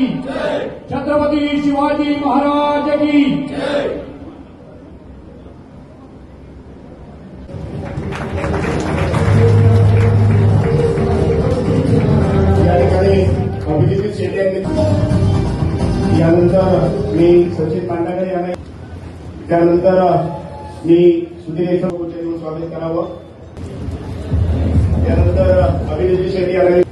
की। छत्रपती शिवाजी महाराज की। ठिकाणी अभिजित शेट्टी यांनी यानंतर मी सचिन पांडाकर यांना त्यानंतर मी सुधीर स्वागत करावं. त्यानंतर अभिजित शेट्टी यांना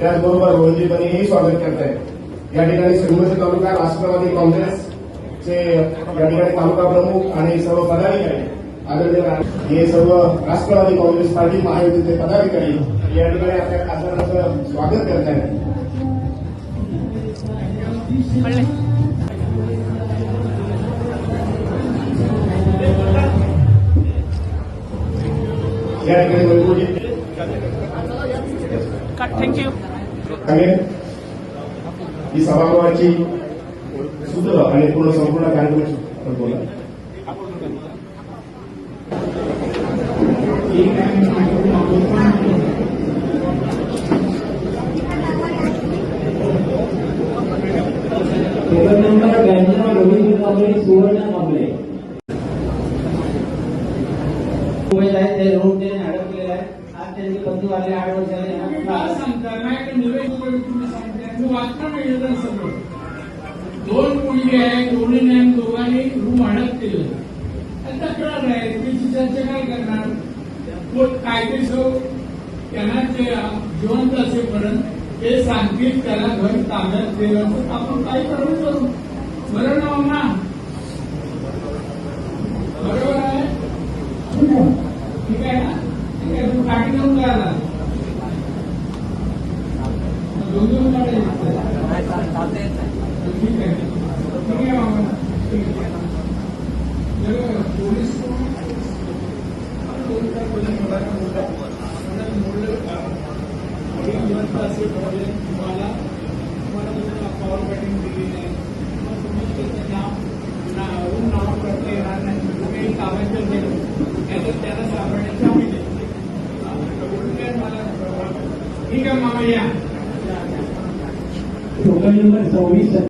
त्याचबरोबर रोहनजीपणेही स्वागत करत आहे या ठिकाणी तालुका राष्ट्रवादी काँग्रेसचे या ठिकाणी तालुका प्रमुख आणि सर्व पदाधिकारी, आदरणीय हे सर्व राष्ट्रवादी काँग्रेस पार्टी महायुतीचे पदाधिकारी, या ठिकाणी आपल्या खासदाराचं स्वागत करत आहेत. ठिकाणी वैभवजी थँक्यू सांगेन ही सभागृहाची सूत्र आणि पूर्ण संपूर्ण कार्यक्रम बोला टेबल नंबर ब्याण्णव रवींद्र कांबळे सुवर्ण कांबळे मोबाईल आहे ते रोड आहे नाही नाही येतं सगळं दोन मुलगे आहेत दोन्ही आणि दोघांनी रूम अडकतील तक्रार आहे त्याची चर्चा काय करणार? कायदेशीर त्यांना ते जिवंत असेपर्यंत ते सांगतील त्याला घर ताब्यात तर आपण काय करू करू बरं ना मामा बरोबर आहे? ठीक आहे आहे. घेऊन काय आला दोन दोन ठीक आहे ठीक आहे पोलीस तुम्हाला तुम्हाला पॉवर कटिंग दिली नाही मग तुम्ही नाव नाव नाव करता येणार नाही तुम्ही कामाचं गेलं त्याच्यात त्याला सापडण्याची ठीक आहे मामा या टोकन नंबर सव्वीस